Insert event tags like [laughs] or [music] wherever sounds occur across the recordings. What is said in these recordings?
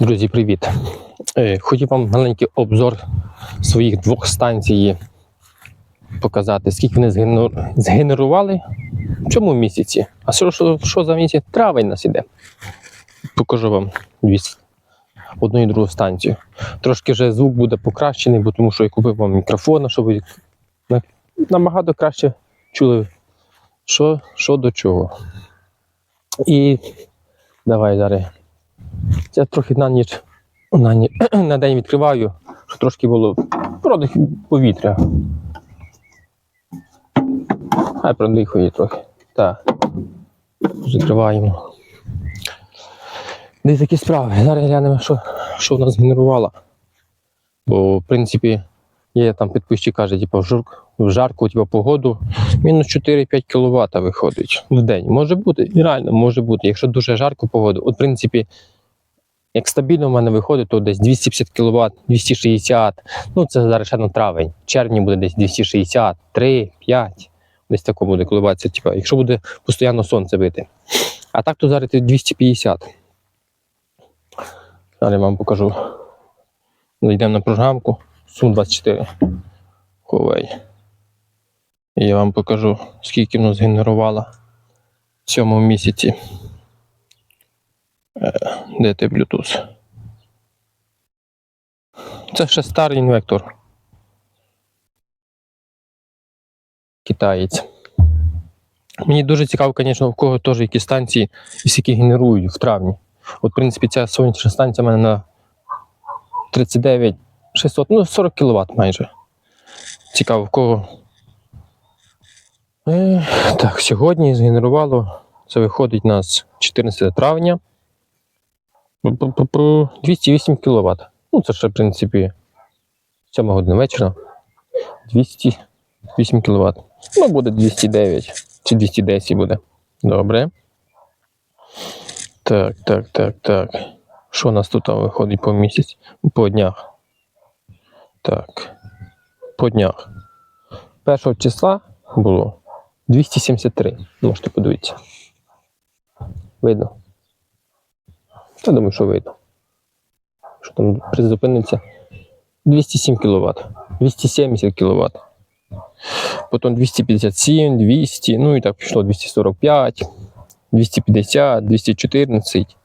Друзі, привіт! Е, Хотів вам маленький обзор своїх двох станцій показати, скільки вони згенерували в цьому місяці. А що, що, що за місяць? Травень нас іде. Покажу вам одну і другу станцію. Трошки вже звук буде покращений, бо тому що я купив вам мікрофон, щоб ви набагато краще чули, що, що до чого. І давай зараз. Я трохи на ніч на, ні, [clears throat] на день відкриваю, щоб трошки було продих повітря. Хай продихує трохи. Так. Закриваємо. Десь такі справи. Зараз глянемо, що, що в нас генерувало. Бо, в принципі, є там підписчик каже, типу, в, жарку типу, погоду мінус 4-5 кВт виходить в день. Може бути, реально може бути. Якщо дуже жарку погоду, от в принципі, як стабільно в мене виходить, то десь 250 кВт, 260. Ну, це зараз ще на травень. В червні буде десь 260, 3, 5. Десь тако буде коливатися. Типу, якщо буде постійно сонце бити. А так то зараз 250. Зараз я вам покажу. Зайдемо на програмку Сум 24 Huawei. І я вам покажу, скільки воно згенерувало в цьому місяці. Е, Де ти Bluetooth? Це ще старий інвектор. Китаєць. Мені дуже цікаво, звісно, в кого теж які станції і скільки генерують в травні. От, в принципі, ця сонячна станція в мене на 39 600, ну 40 кВт майже. Цікаво, в кого. Е, так, сьогодні згенерувало. Це виходить у нас 14 травня. Пу-пу-пу-пу, 208 кВт. Ну, це ще, в принципі, 7 година вечора. 208 кВт. Ну, буде 209 чи 210 буде. Добре. Так, так, так, так. Що у нас тут виходить по місяць? По днях. Так. По днях. Першого числа було 273. Можете подивитися. Видно? Я думаю, що видно. Що там призупиниться 207 кВт, 270 кВт. Потім 257, 200, ну і так пішло 245, 250, 214.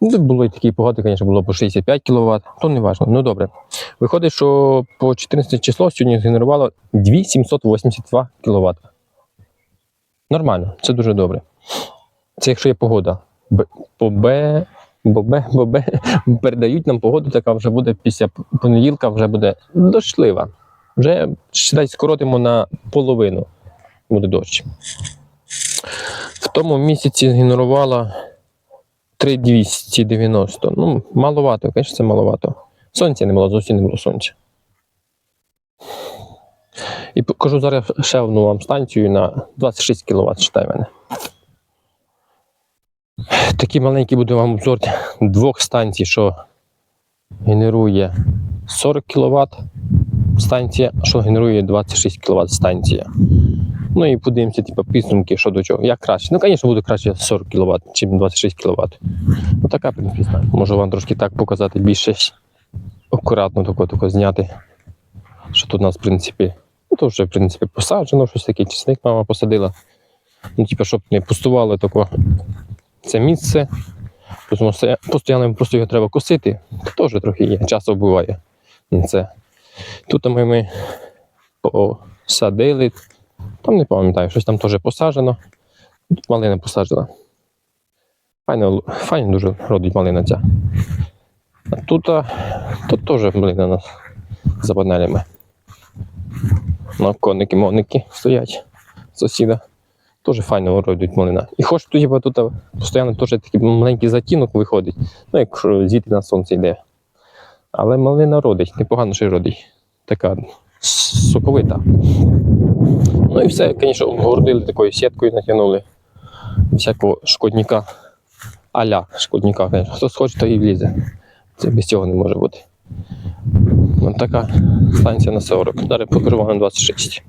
Ну, було і такі погоди, звісно, було по 65 кВт, то не важливо. Ну добре. Виходить, що по 14 число сьогодні згенерувало 2782 кВт. Нормально, це дуже добре. Це якщо є погода. Б, по Б, Бо-Б-Б. [laughs] передають нам погоду, така вже буде після понеділка, вже буде дощлива. Вже считай, скоротимо на половину буде дощ. В тому місяці згенерувала 3290. Ну, маловато, звісно, це маловато. Сонця не було, зовсім не було сонця. І покажу зараз ще одну вам станцію на 26 кВт, читай мене. Такий маленький буде вам обзор двох станцій, що генерує 40 кВт станція, що генерує 26 кВт станція. Ну і подивимося, типу, підсумки, що до чого. Як краще. Ну, звісно, буде краще 40 кВт, ніж 26 кВт. Ну, така, в принципі. Можу вам трошки так показати більше акуратно тако, тако зняти. Що тут у нас, в принципі, ну, то вже, в принципі, посаджено, щось таке, чесник мама посадила. Ну, типу, щоб не пустувало тако це місце. Тому що постійно просто його треба косити. Теж трохи є, часу буває. Це. Тут ми, ми посадили. Там не пам'ятаю, щось там теж посаджено. Тут малина посаджена. Файно, файно дуже родить малина ця. А тут, тут теж малина нас за панелями. Ну, коники, моники стоять сусіда. Теж файно родить малина. І хоч типу, тут постійно теж такий маленький затінок виходить. Ну, якщо звідти на сонце йде. Але малина родить, непогано що родить. Така соковита. Ну і все, звісно, обгородили такою сіткою, натягнули всякого шкодника. Аля шкодника, звісно. Хто схоче, то і влізе. Це без цього не може бути. Ось така станція на 40. Зараз покажу на 26.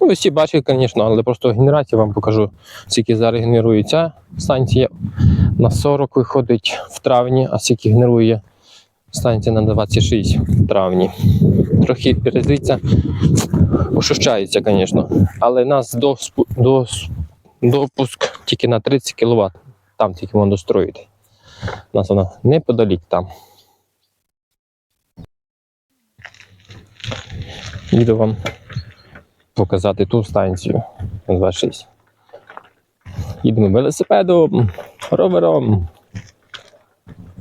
Ну, ви всі бачите, звісно, але просто генерацію вам покажу, скільки зараз генерує ця станція. на 40 виходить в травні, а скільки генерує станція на 26 в травні. Трохи різниця ощущається, звісно. Але нас до, до, допуск тільки на 30 кВт. Там тільки можна достроїти. У нас вона неподалік там. Їду вам показати ту станцію на 26. Їдемо велосипедом, ровером.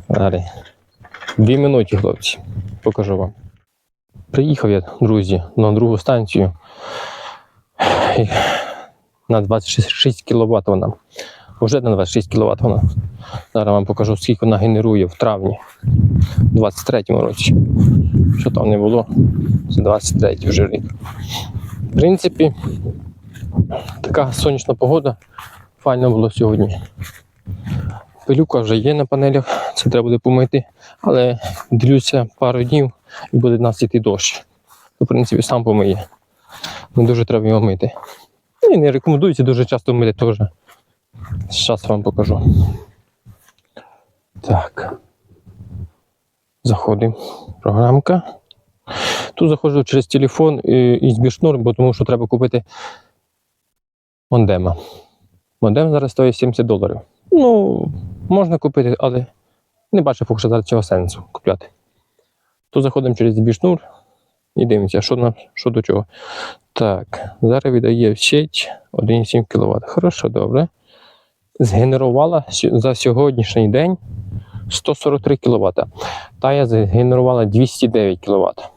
Далі. Дві минуті, хлопці. Покажу вам. Приїхав я, друзі, на другу станцію. На 26 кВт вона. Вже на 26 кВт вона. Зараз вам покажу, скільки вона генерує в травні 23-му році. Що там не було? Це 23 вже рік. В принципі, така сонячна погода. Файно було сьогодні. Пилюка вже є на панелях, це треба буде помити, але дивлюся пару днів і буде нас йти дощ. То, в принципі, сам помиє. Не дуже треба його мити. І не рекомендується дуже часто мити теж. Зараз вам покажу. Так. Заходимо. Програмка. Тут заходжу через телефон і, і збір шнур, бо тому що треба купити мондема. Модем зараз стоїть 70 доларів. Ну, можна купити, але не бачу поки що зараз цього сенсу купляти. Тут заходимо через збішнур і дивимося, що, на, що до чого. Так, зараз віддає в сеть 1,7 кВт. Хорошо, добре. Згенерувала за сьогоднішній день 143 кВт. Та я згенерувала 209 кВт.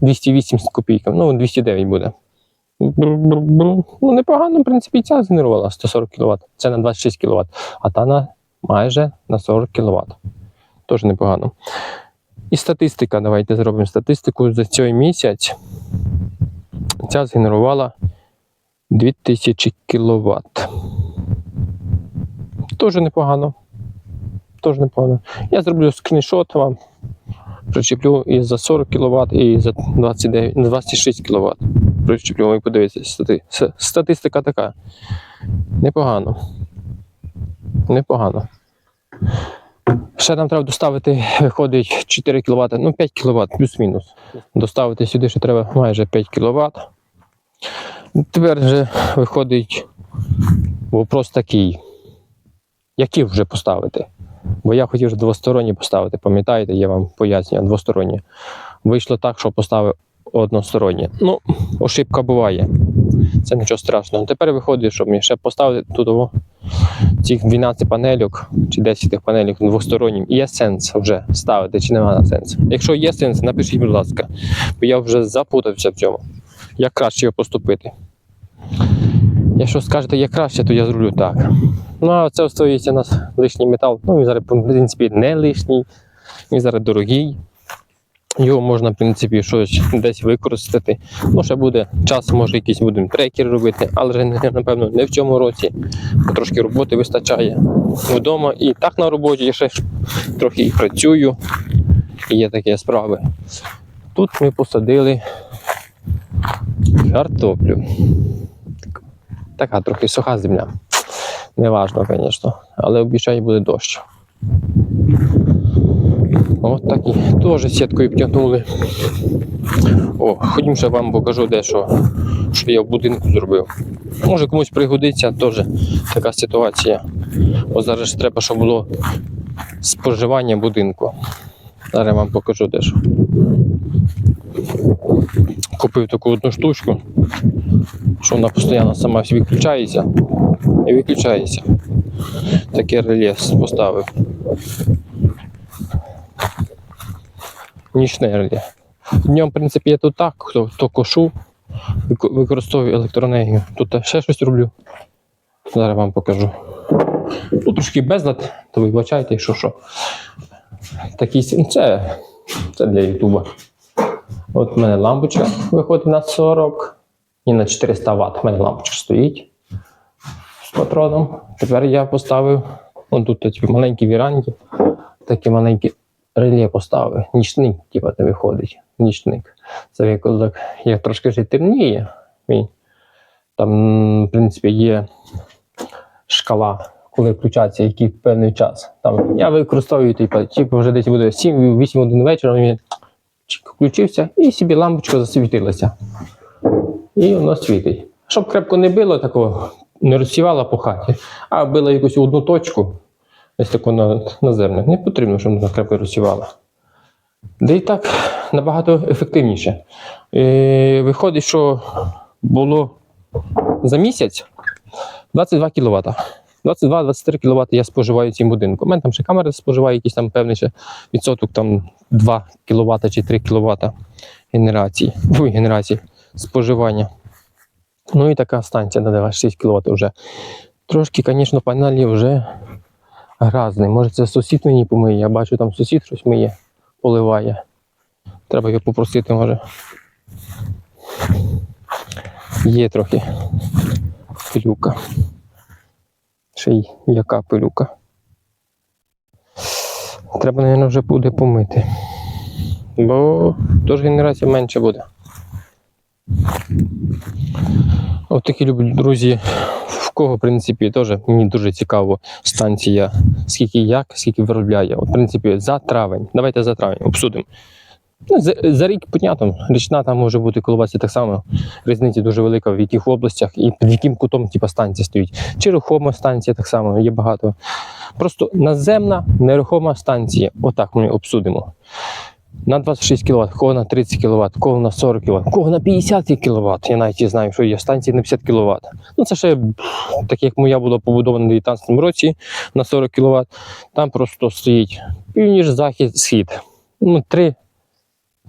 208 з копійками, ну 209 буде. Бру-бру-бру. Ну, непогано, в принципі, ця згенерувала 140 кВт. Це на 26 кВт, а та на майже на 40 кВт. Теж непогано. І статистика. Давайте зробимо статистику за цей місяць. Ця згенерувала 2000 кВт. Теж непогано. Теж непогано. Я зроблю скріншот вам. Причеплю і за 40 кВт, і за 29, 26 кВт. Причеплю і с- статистика така. Непогано. Непогано. Ще нам треба доставити, виходить 4 кВт, ну 5 кВт, плюс-мінус. Доставити сюди ще треба майже 5 кВт. Тепер вже виходить вопрос такий. Які вже поставити? Бо я хотів двосторонні поставити, пам'ятаєте, я вам пояснюю, двосторонні. Вийшло так, що поставив одностороннє. Ну, ошибка буває. Це нічого страшного. Тепер виходить, щоб мені ще поставити тут цих 12 панельок чи 10 тих панелек двостороннім. Є сенс вже ставити, чи немає сенсу? Якщо є сенс, напишіть, будь ласка, бо я вже запутався в цьому. Як краще його поступити? Якщо скажете, як краще, то я зроблю так. Ну, а це остається у нас лишній метал. Ну, він зараз, в принципі, не лишній, він зараз дорогий. Його можна, в принципі, щось десь використати. Ну, ще буде час, може, якийсь будемо трекер робити, але вже, [laughs] напевно, не в цьому році. Трошки роботи вистачає вдома. І так на роботі я ще трохи і працюю. І є такі справи. Тут ми посадили картоплю. Так- Така трохи суха земля. Неважно, звісно, але обіцяє буде дощ. От так і теж сіткою втягнули. О, ходім ще вам покажу дещо, що я в будинку зробив. Може комусь пригодиться теж така ситуація. Бо зараз ж треба, щоб було споживання будинку. Зараз я вам покажу дещо. Купив таку одну штучку, що вона постійно сама відключається і виключається. Таке реле поставив. Нічне реле. Днем, в принципі, я тут так, хто, хто кошу, використовую електроенергію. Тут ще щось роблю. Зараз вам покажу. Тут трошки безлад, то вибачайте, якщо що. Такі, це, це для Ютуба. От в мене лампочка виходить на 40 і на 400 Вт. У мене лампочка стоїть з патроном. Тепер я поставив, он тут типу, маленькі віранді, такі маленькі реле поставив. Нічник, типу, не виходить. Нічник. Це як, як трошки вже темніє. Там, в принципі, є шкала коли включаться, який певний час. Там, я використовую типу, типу вже десь буде 7-8 годин вечора, включився і собі лампочка засвітилася. І воно світить. Щоб крепко не било такого, не розсівало по хаті, а било якусь одну точку, ось таку на, на землю. Не потрібно, щоб вона крепко розсівала. Да і так набагато ефективніше. Е, виходить, що було за місяць 22 кВт. 22-23 кВт я споживаю цим будинком. У мене там ще камера споживає якийсь там певний ще відсоток, там 2 кВт чи 3 кВт генерації, ой, генерації споживання. Ну і така станція надала 6 кВт вже. Трошки, звісно, панелі вже грязні. Може, це сусід мені помиє. Я бачу, там сусід щось миє, поливає. Треба його попросити, може. Є трохи пилюка. Ще й яка пилюка. Треба, мабуть, вже буде помити. Бо тож генерація менше буде. От такі люблю, друзі. В кого, в принципі, теж мені дуже цікаво станція, скільки як, скільки виробляє. От, в принципі, за травень. Давайте за травень обсудимо. Ну, за, за рік, понятно, річна там може бути коловатися так само. Різниця дуже велика, в яких областях і під яким кутом типу, станція стоїть. Чи рухома станція так само, є багато. Просто наземна нерухома станція. Отак ми обсудимо. На 26 кВт, кого на 30 кВт, кого на 40 кВт, кого на 50 кВт. Я навіть знаю, що є станції на 50 кВт. Ну це ще так як моя була побудована в 2019 році на 40 кВт. Там просто стоїть північ, захід, схід. Ну, три,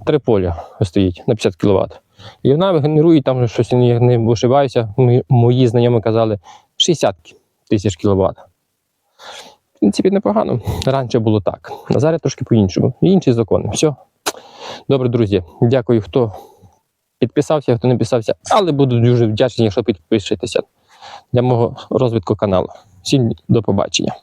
три поля стоїть на 50 кВт. І вона генерує там щось, я не мої- мої знайомі казали 60 тисяч кВт. В принципі, непогано. Раніше було так. А зараз трошки по-іншому. Інші закони. Все. Добре, друзі. Дякую, хто підписався, хто не підписався. Але буду дуже вдячний, якщо підпишетеся для мого розвитку каналу. Всім до побачення.